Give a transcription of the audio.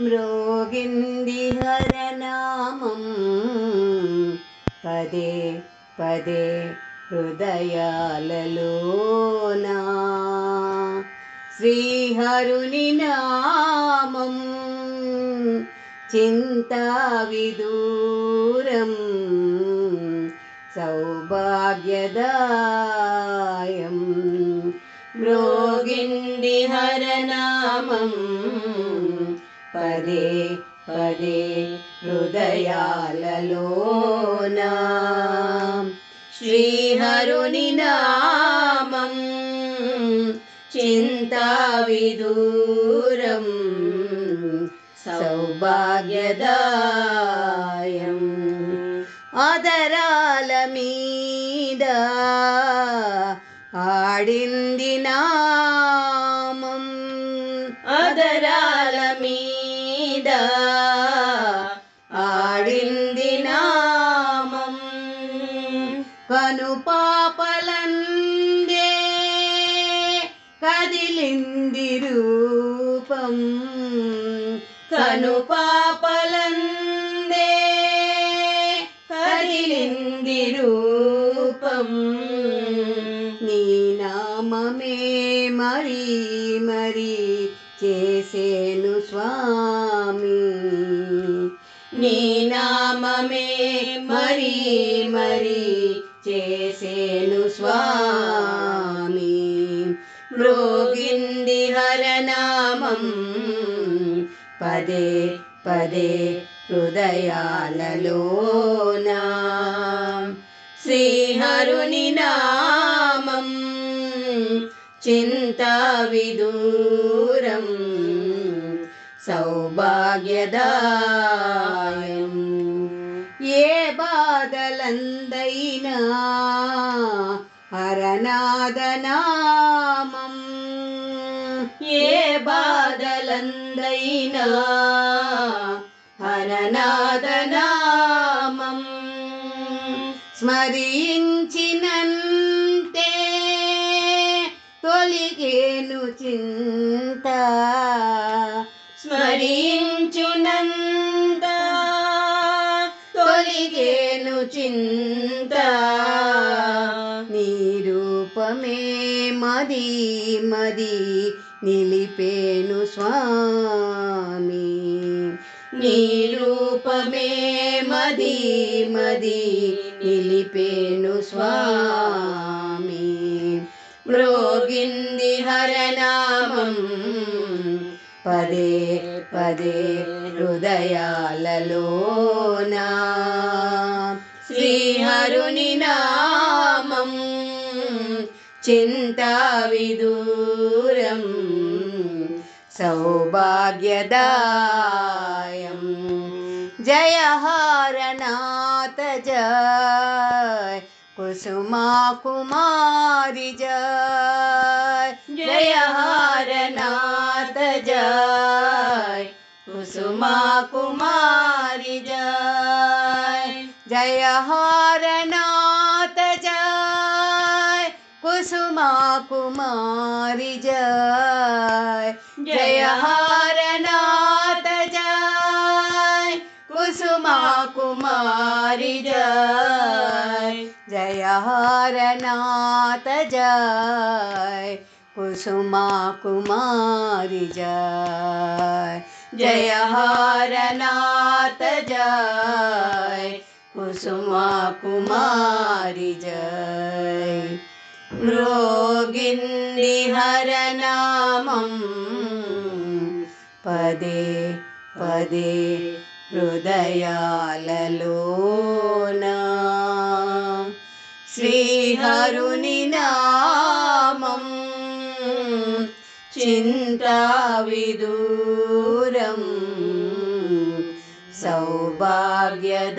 మ్రోగింది హరనామం పదే పదే హృదయాలలోనా శ్రీహరుని నామం. చింతా విదూరం సౌభాగ్యదాయం. మృగిండి హరనామం పదే పదే హృదయాలలోనా. శ్రీహరుని నామం చింతా విదూరం సౌభాగ్యదాయం. ఆదరాల మీద ఆడింది నామం ఆడింది నామం. కను పాపలందే కదిలింది రూపం. కను పాపలందే కదిలింది రూపం. నీ నామమే మరీ మరీ చేసేను స్వామి. మరీ మరీ చేసేను స్వామి. మ్రోగింది హరనామం పదే పదే హృదయాలలోనా. శ్రీహరుని నామం చింతా విదూరం సౌభాగ్యదాయం. ఏ బాధలందైనా హరనాదనామం ఏ బాధలందైనా హరనాదనామం స్మరించినంతే తొలిగేను చింత. తొలిగేను చింత. నీ రూపమే మది మది నిలిపేను స్వామి. నీ రూపమే మది మది నిలిపేను స్వామి. మ్రోగింది హరనామం. పదే పదే హృదయాలలోనా. हरुनि नामं चिन्ताविदूरं सौभाग्यदायं जयहारनाथ जय कुसुमा कुमारि जय जयहारनाथ जय कुसुमा कुमारि जय जय हारनाथ जय कुसुमा कुमारी जय जय हारनाथ जय कुसुमा कुमारी जय जय हारनाथ जय कुसुमा कुमारी जय जय हारनाथ जय कुसुमा कुमारी जय જય रोगिन्दिहरनामं पदे पदे हृदयाललोना श्रीहरुनिनामं चिन्ताविदूरम् పదే